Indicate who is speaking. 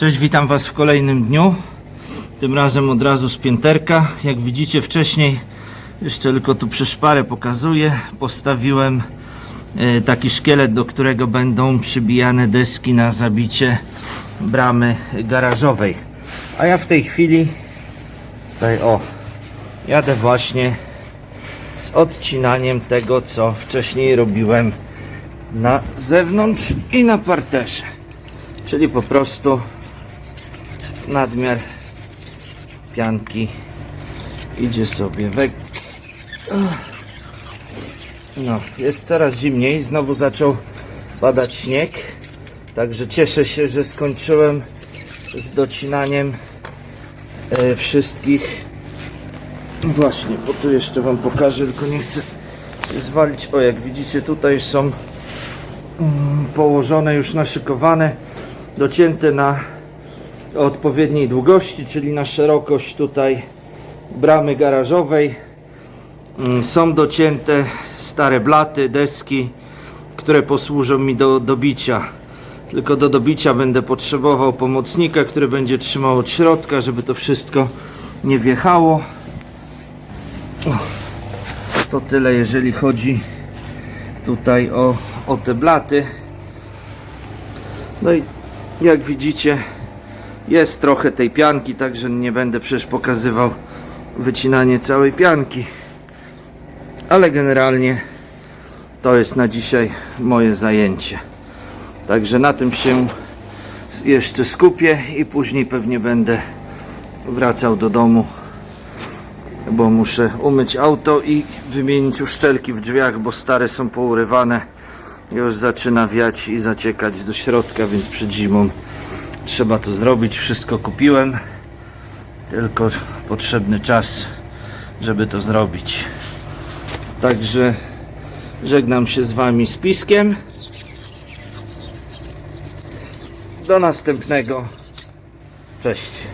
Speaker 1: Cześć, witam Was w kolejnym dniu. Tym razem od razu z pięterka. Jak widzicie wcześniej, jeszcze tylko tu przy szparę pokazuję, postawiłem e, taki szkielet, do którego będą przybijane deski na zabicie bramy garażowej. A ja w tej chwili tutaj o, jadę właśnie z odcinaniem tego, co wcześniej robiłem na zewnątrz i na parterze. Czyli po prostu nadmiar pianki idzie sobie we... No, jest coraz zimniej, znowu zaczął padać śnieg. Także cieszę się, że skończyłem z docinaniem e, wszystkich. Właśnie, bo tu jeszcze Wam pokażę, tylko nie chcę się zwalić. O, jak widzicie, tutaj są mm, położone, już naszykowane, docięte na odpowiedniej długości, czyli na szerokość tutaj bramy garażowej. Mm, Są docięte stare blaty, deski, które posłużą mi do dobicia. Tylko do dobicia będę potrzebował pomocnika, który będzie trzymał od środka, żeby to wszystko nie wjechało. O, To tyle, jeżeli chodzi tutaj o, o te blaty. No i jak widzicie, jest trochę tej pianki, także nie będę przecież pokazywał wycinanie całej pianki. Ale generalnie to jest na dzisiaj moje zajęcie. Także na tym się jeszcze skupię i później pewnie będę wracał do domu, bo muszę umyć auto i wymienić uszczelki w drzwiach, bo stare są pourywane. Już zaczyna wiać i zaciekać do środka, więc przed zimą trzeba to zrobić. Wszystko kupiłem, tylko potrzebny czas, żeby to zrobić. Także żegnam się z Wami z piskiem. Do następnego. Cześć.